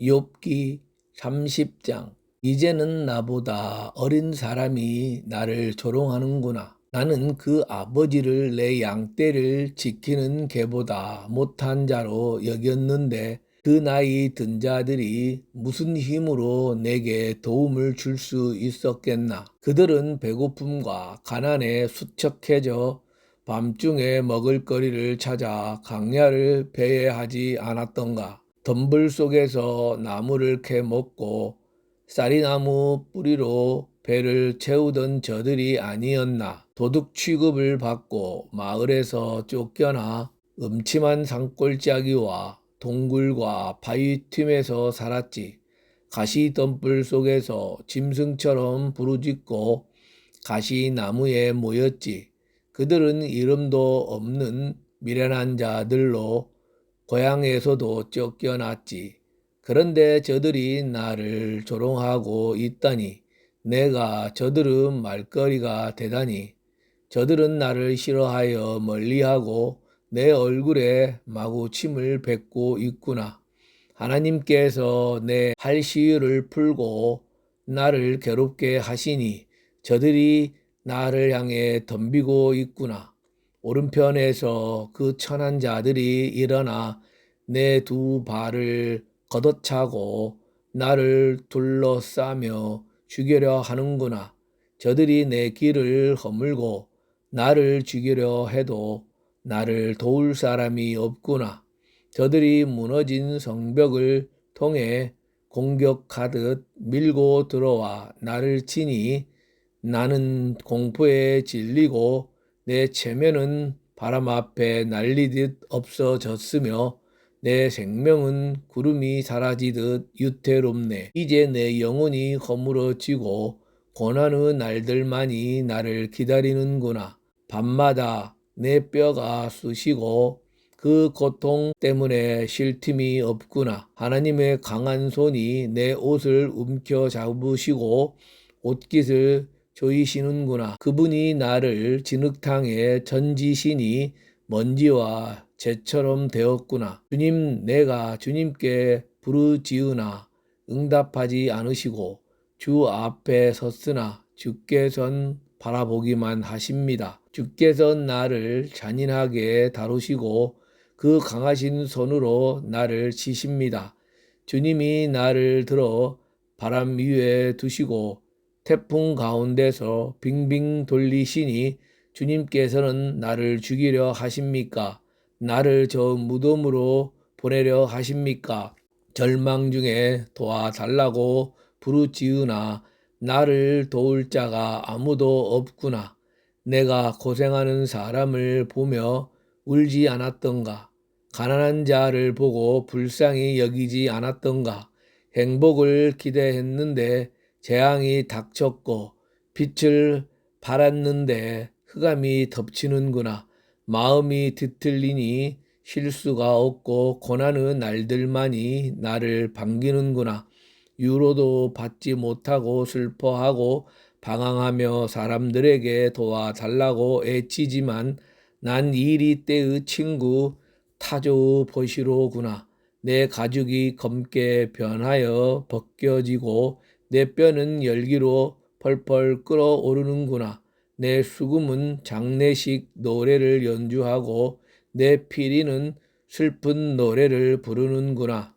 욥기 30장 이제는 나보다 어린 사람이 나를 조롱하는구나. 나는 그 아버지를 내 양떼를 지키는 개보다 못한 자로 여겼는데 그 나이 든 자들이 무슨 힘으로 내게 도움을 줄 수 있었겠나. 그들은 배고픔과 가난에 수척해져 밤중에 먹을 거리를 찾아 강야를 배회하지 않았던가. 덤불 속에서 나무를 캐 먹고 쌀이나무 뿌리로 배를 채우던 저들이 아니었나. 도둑 취급을 받고 마을에서 쫓겨나 음침한 산골짜기와 동굴과 바위 틈에서 살았지. 가시 덤불 속에서 짐승처럼 부르짖고 가시 나무에 모였지. 그들은 이름도 없는 미련한 자들로 고향에서도 쫓겨났지. 그런데 저들이 나를 조롱하고 있다니 내가 저들은 말거리가 되다니 저들은 나를 싫어하여 멀리하고 내 얼굴에 마구 침을 뱉고 있구나. 하나님께서 내 할시유를 풀고 나를 괴롭게 하시니 저들이 나를 향해 덤비고 있구나. 오른편에서 그 천한 자들이 일어나 내 두 발을 걷어차고 나를 둘러싸며 죽이려 하는구나. 저들이 내 길을 허물고 나를 죽이려 해도 나를 도울 사람이 없구나. 저들이 무너진 성벽을 통해 공격하듯 밀고 들어와 나를 치니 나는 공포에 질리고 내 체면은 바람 앞에 날리듯 없어졌으며 내 생명은 구름이 사라지듯 유태롭네. 이제 내 영혼이 허물어지고 고난의 날들만이 나를 기다리는구나. 밤마다 내 뼈가 쑤시고 그 고통 때문에 쉴 틈이 없구나. 하나님의 강한 손이 내 옷을 움켜 잡으시고 옷깃을 조이시는구나. 그분이 나를 진흙탕에 던지시니 먼지와 재처럼 되었구나. 주님, 내가 주님께 부르지으나 응답하지 않으시고 주 앞에 섰으나 주께선 바라보기만 하십니다. 주께서 나를 잔인하게 다루시고 그 강하신 손으로 나를 치십니다. 주님이 나를 들어 바람 위에 두시고 태풍 가운데서 빙빙 돌리시니 주님께서는 나를 죽이려 하십니까? 나를 저 무덤으로 보내려 하십니까? 절망 중에 도와달라고 부르지으나 나를 도울 자가 아무도 없구나. 내가 고생하는 사람을 보며 울지 않았던가? 가난한 자를 보고 불쌍히 여기지 않았던가? 행복을 기대했는데 재앙이 닥쳤고 빛을 바랐는데 흑암이 덮치는구나. 마음이 뒤틀리니 쉴 수가 없고 고난의 날들만이 나를 반기는구나. 유로도 받지 못하고 슬퍼하고 방황하며 사람들에게 도와달라고 애치지만 난 이리 때의 친구 타조의 보시로구나. 내 가죽이 검게 변하여 벗겨지고 내 뼈는 열기로 펄펄 끓어오르는구나. 내 수금은 장례식 노래를 연주하고 내 피리는 슬픈 노래를 부르는구나.